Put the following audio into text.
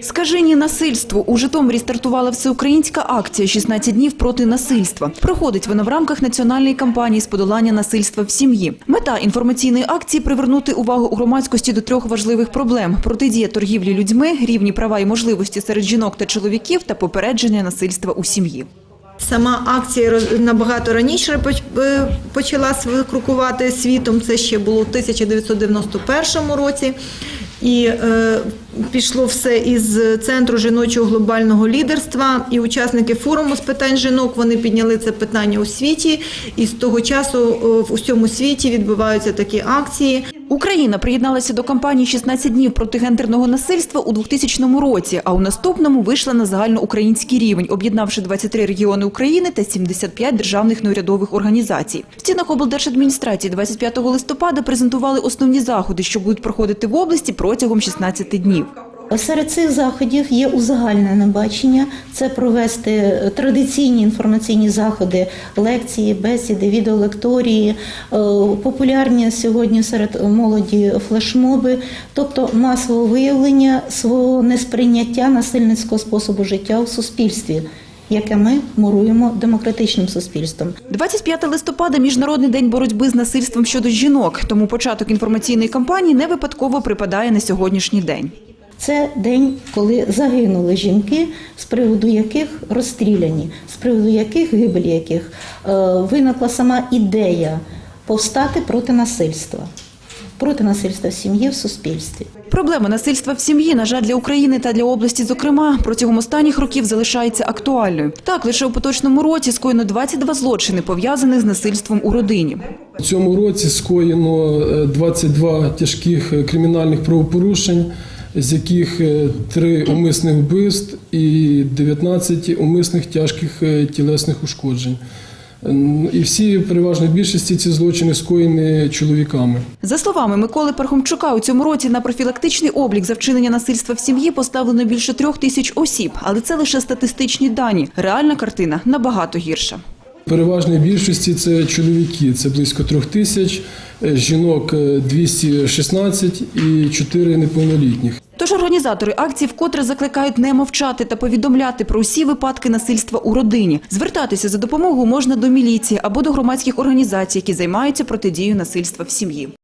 Скажені насильству у Житомирі стартувала всеукраїнська акція «16 днів проти насильства. Проходить вона в рамках національної кампанії з подолання насильства в сім'ї. Мета інформаційної акції привернути увагу у громадськості до трьох важливих проблем: протидія торгівлі людьми, рівні права і можливості серед жінок та чоловіків та попередження насильства у сім'ї. Сама акція набагато раніше е, почала крокувати світом. Це ще було в 1991 році. І е, пішло все із центру жіночого глобального лідерства. І учасники форуму з питань жінок вони підняли це питання у світі. І з того часу в усьому світі відбуваються такі акції. Україна приєдналася до кампанії «16 днів проти гендерного насильства у 2000 році, а у наступному вийшла на загальноукраїнський рівень, об'єднавши 23 регіони України та 75 державних неурядових організацій. В стінах облдержадміністрації 25 листопада презентували основні заходи, що будуть проходити в області протягом 16 днів. Серед цих заходів є узагальнене бачення. Це провести традиційні інформаційні заходи, лекції, бесіди, відеолекторії, е, популярні сьогодні серед молоді флешмоби, тобто масове виявлення свого несприйняття насильницького способу життя у суспільстві, яке ми муруємо демократичним суспільством. 25 листопада – Міжнародний день боротьби з насильством щодо жінок, тому початок інформаційної кампанії не випадково припадає на сьогоднішній день. Це день, коли загинули жінки, з приводу яких розстріляні, з приводу яких гибелі яких е, виникла сама ідея повстати проти насильства, проти насильства в сім'ї, в суспільстві. Проблема насильства в сім'ї, на жаль, для України та для області, зокрема, протягом останніх років залишається актуальною. Так, лише у поточному році скоєно 22 злочини, пов'язаних з насильством у родині. У цьому році скоєно е, 22 тяжких е, кримінальних правопорушень, з яких е, 3 умисних вбивств і 19 умисних тяжких е, тілесних ушкоджень. І всі переважно більшості ці злочини скоєні чоловіками. За словами Миколи Пархомчука, у цьому році на профілактичний облік за вчинення насильства в сім'ї поставлено більше трьох тисяч осіб, але це лише статистичні дані. Реальна картина набагато гірша. Переважної більшості це чоловіки, це близько трьох тисяч, е, жінок е, 216 і 4 неповнолітніх. Тож організатори акції вкотре закликають не мовчати та повідомляти про усі випадки насильства у родині. Звертатися за допомогою можна до міліції або до громадських організацій, які займаються протидією насильства в сім'ї.